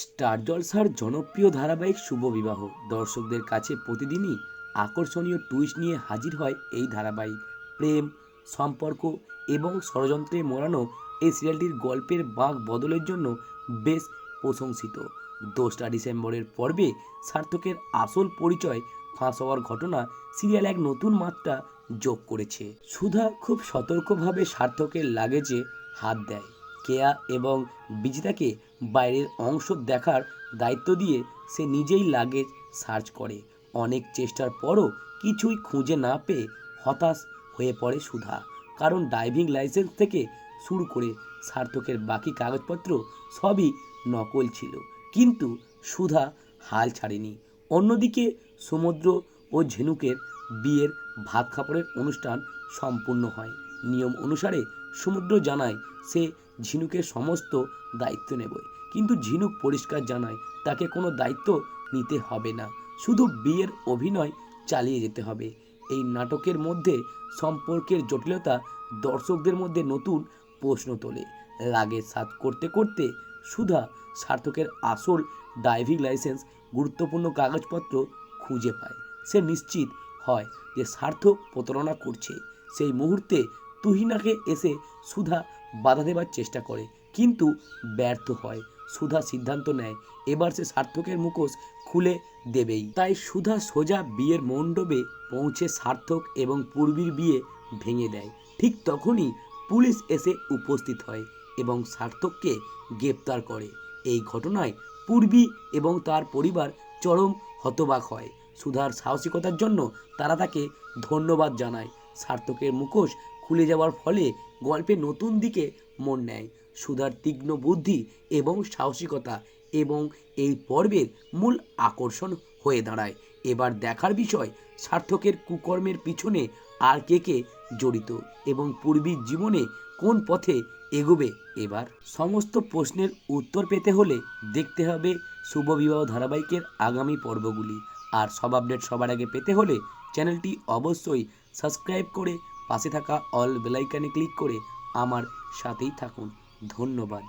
Star জলসার জনপ্রিয় ধারাবাহিক শুভ বিবাহ। দর্শকদের কাছে প্রতিদিনই আকর্ষণীয় টুইস্ট নিয়ে হাজির হয় এই ধারাবাহিক প্রেম, সম্পর্ক এবং ষড়যন্ত্রে মোড়ানো এই সিরিয়ালটির গল্পের বাঁক বদলের জন্য বেশ প্রশংসিত। দোসরা ডিসেম্বরের পর্বে সার্থকের আসল পরিচয় ফাঁস হওয়ার ঘটনা সিরিয়াল এক নতুন মাত্রা যোগ করেছে। সুধা খুব সতর্কভাবে সার্থকের লাগেজে হাত দেয়। কেয়া এবং বিজিতাকে বাইরের অংশ দেখার দায়িত্ব দিয়ে সে নিজেই লাগেজ সার্চ করে। অনেক চেষ্টার পরও কিছুই খুঁজে না পেয়ে হতাশ হয়ে পড়ে সুধা। কারণ ড্রাইভিং লাইসেন্স থেকে শুরু করে সার্থকের বাকি কাগজপত্র সবই নকল ছিল। কিন্তু সুধা হাল ছাড়েনি। অন্যদিকে সমুদ্র ও ঝিনুকের বিয়ের ভাত খাপড়ের অনুষ্ঠান সম্পূর্ণ হয়। নিয়ম অনুসারে সমুদ্র জানায়, সে ঝিনুকের সমস্ত দায়িত্ব নেবে কিন্তু ঝিনুক পরিষ্কার জানায়, তাকে কোনো দায়িত্ব নিতে হবে না। শুধু বিয়ের অভিনয় চালিয়ে যেতে হবে। এই নাটকের মধ্যে সম্পর্কের জটিলতা দর্শকদের মধ্যে নতুন প্রশ্ন তোলে। লাগে সাত করতে করতে সুধা সার্থকের আসল ড্রাইভিং লাইসেন্স গুরুত্বপূর্ণ কাগজপত্র খুঁজে পায়। সে নিশ্চিত হয় যে সার্থক প্রতারণা করছে। সেই মুহূর্তে তুহিনাকে এসে সুধা বাধা দেবার চেষ্টা করে, কিন্তু ব্যর্থ হয়। সুধা সিদ্ধান্ত নেয়, এবার সে সার্থকের মুখোশ খুলে দেবেই। তাই সুধা সোজা বিয়ের মণ্ডপে পৌঁছে সার্থক এবং পূর্বীর বিয়ে ভেঙে দেয়। ঠিক তখনই পুলিশ এসে উপস্থিত হয় এবং সার্থককে গ্রেপ্তার করে। এই ঘটনায় পূর্বী এবং তার পরিবার চরম হতবাক হয়। সুধার সাহসিকতার জন্য তারা তাকে ধন্যবাদ জানায়। সার্থকের মুখোশ খুলে যাওয়ার ফলে গল্পে নতুন দিকে মন নেয়। সুধার তীক্ষ্ণ বুদ্ধি এবং সাহসিকতা এবং এই পর্বের মূল আকর্ষণ হয়ে দাঁড়ায়। এবার দেখার বিষয়, সার্থকের কুকর্মের পিছনে আর কে কে জড়িত এবং পূর্বীর জীবনে কোন পথে এগোবে এবার? সমস্ত প্রশ্নের উত্তর পেতে হলে দেখতে হবে শুভ বিবাহ ধারাবাহিকের আগামী পর্বগুলি। আর সব আপডেট সবার আগে পেতে হলে চ্যানেলটি অবশ্যই সাবস্ক্রাইব করে পাশে থাকা অল বেলাইকানে ক্লিক করে আমার সাথেই থাকুন। ধন্যবাদ।